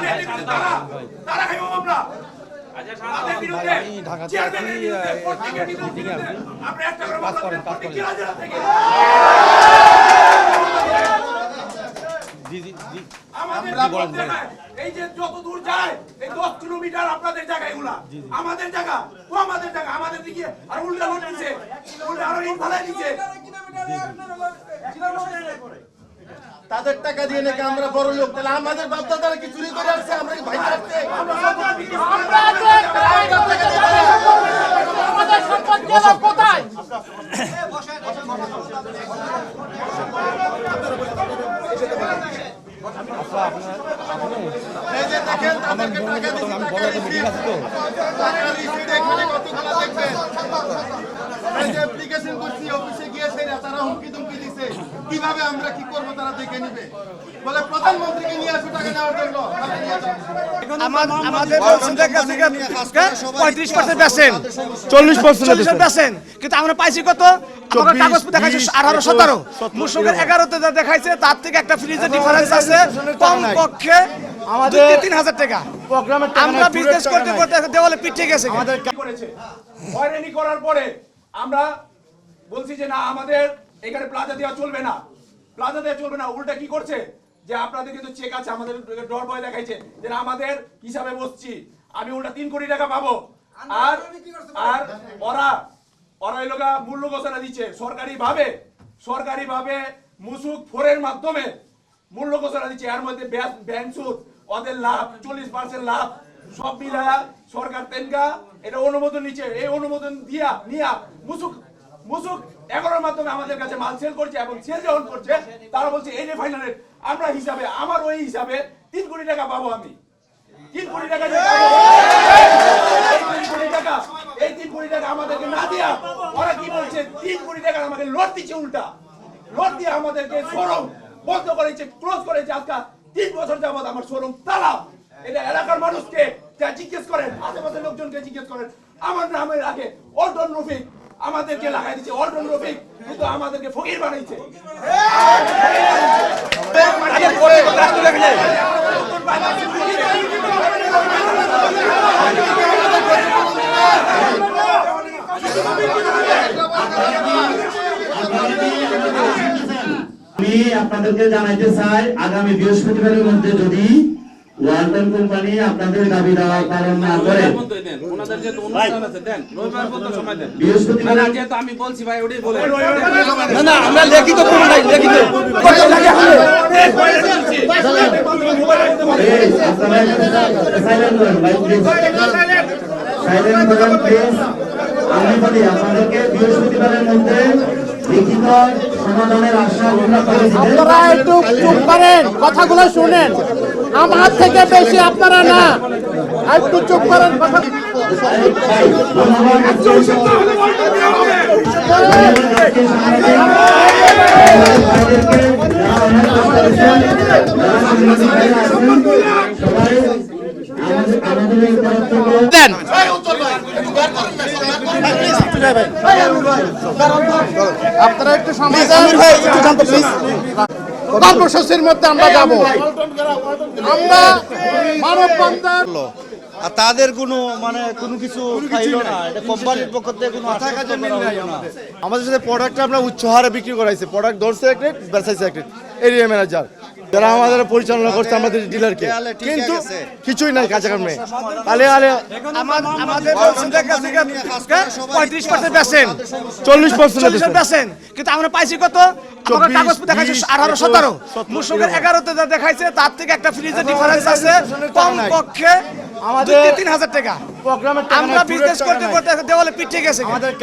তাদের তারা তারা খাইব আমরা। তাদের বিরুদ্ধে চেয়ারম্যানের বিরুদ্ধে, এই প্রত্যেকের বিরুদ্ধে আছি। একটা করে কাজ করেন, কাজ করেন। জেলা জেলা থেকে। জি জি জি। আমাদের কি বলেন, জীবন দেখায়, এই যে যত দূর যায় এই দশ কিলোমিটার আপনাদের জায়গা এগুলা। আমাদের জায়গা ও আমাদের জায়গা আমাদের দিকে আর উল্টা লোট দিচ্ছে উল্টা আরও ইট ফালাই দিচ্ছে তাদের টাকা দিয়ে নাকি আমরা বড় লোক? তাহলে আমাদের বাপদাদারা কি চুরি করে আসছে? আমরা কি ভাই গেল কোথায় কীভাবে আমরা কি করব? তারা দেখে নিবে। বলে প্রধানমন্ত্রীকে নিয়ে আসো টাকা নেওয়ার জন্য। তাহলে নিয়ে যাও। আমাদের বলছেন দেখা থেকে পঁয়ত্রিশ পার্সেন্ট বেচেন। চল্লিশ পার্সেন্ট চল্লিশ কিন্তু আমরা পাইছি কত? কাগজ দেখাইছে আঠারো সতেরো মুসুকের এগারোতে যা দেখাইছে তার থেকে একটা ফ্রিজের ডিফারেন্স আছে কম পক্ষে আমাদের- আমাদের তিন হাজার টাকা। আমরা বিজনেস করতে করতে দেওয়ালে পিঠে গেছে। আমাদের হয়রানি করার পরে আমরা বলছি যে না আমাদের এখানে প্লাজা দেওয়া চলবে না। প্লাজা দেওয়া চলবে না উল্টা কি করছে? যে আপনাদের কিন্তু চেক আছে আমাদের ডর ভয় দেখাইছে যে আমাদের হিসাবে বসছি আমি উল্টা তিন কোটি টাকা পাবো। আর আর ওরা ওরা এই লোকা মূল্য ঘোষণা দিচ্ছে সরকারি ভাবে সরকারি ভাবে মুসুক ফোরের মাধ্যমে মূল্য ঘোষণা দিচ্ছে। এর মধ্যে ব্যাংক সুদ ওদের লাভ চল্লিশ পার্সেন্ট লাভ সব মিলা সরকার তেনকা এটা অনুমোদন নিচ্ছে। এই অনুমোদন দিয়া নিয়া মুসুক মুসুক এগারোর মাধ্যমে আমাদের কাছে মাল সেল করছে এবং সেল যখন করছে, তারা বলছে, এই ফাইনালের আমরা হিসাবে, আমার ওই হিসাবে তিন কোটি টাকা পাবো আমি। তিন কোটি টাকা এই তিন কোটি টাকা আমাদেরকে না দিয়া, ওরা কি বলছে, তিন কোটি টাকা আমাকে লোড দিচ্ছে উল্টা। লোড দিয়ে আমাদেরকে শোরুম বন্ধ করেছে ক্লোজ করেছে আজকে তিন বছর যাবত আমার শোরুম তালা এটা এলাকার মানুষকে জিজ্ঞেস করেন, আশেপাশের লোকজনকে জিজ্ঞেস করেন। আমার নামের আগে অল্টন রফিক আমাদেরকে লাগাই দিচ্ছে অল্টন রফিক কিন্তু আমাদেরকে ফকির বানাইছে। আমি আপনাদেরকে জানাইতে চাই, আগামী বৃহস্পতিবারের মধ্যে যদি ওয়ালটন কোম্পানি আপনাদের দাবি দেওয়া পালন না করে বৃহস্পতিবার আমি বলছি ভাই ওটাই বলে না না আমরা লিখিত করব লিখিত আমি আপনাদেরকে বৃহস্পতিবারের মধ্যে লিখিত সমাধানের আশা আমরা করে দিতে আপনারা একটু চুপ করেন কথাগুলো শুনেন আমার থেকে বেশি আপনারা না। একটু চুপ করেন কথা দেন। আপনারা একটু সমাধান কর্মসূচির মধ্যে আমরা যাব। আমরা মানব বন্ধন আর তাদের কোনো মানে কোনো কিছু খাইলো না। এটা কোম্পানির পক্ষ থেকে কোনো আশা করা হলো না। আমাদের সাথে প্রোডাক্টটা আমরা উচ্চ হারে বিক্রি করাইছে। প্রোডাক্ট ধরছে এক রেট বেচাইছে এক রেট এরিয়া ম্যানেজার যারা আমাদের পরিচালনা করছে আমাদের ডিলারকে কিন্তু কিছুই নাই কাছাকাছি তাহলে আলে থেকে পঁয়ত্রিশ পার্সেন্ট বেচেন চল্লিশ পার্সেন্ট বেচেন কিন্তু আমরা পাইছি কত আঠারো সতেরো মুসুকের এগারোতে যা দেখাইছে তার থেকে একটা ফ্রিজের ডিফারেন্স আছে কম পক্ষে আমাদের- তিন হাজার টাকা প্রোগ্রামের টাকা নাই, আমরা বিজনেস করতে দেওয়ালে পিঠে গেছে আমাদের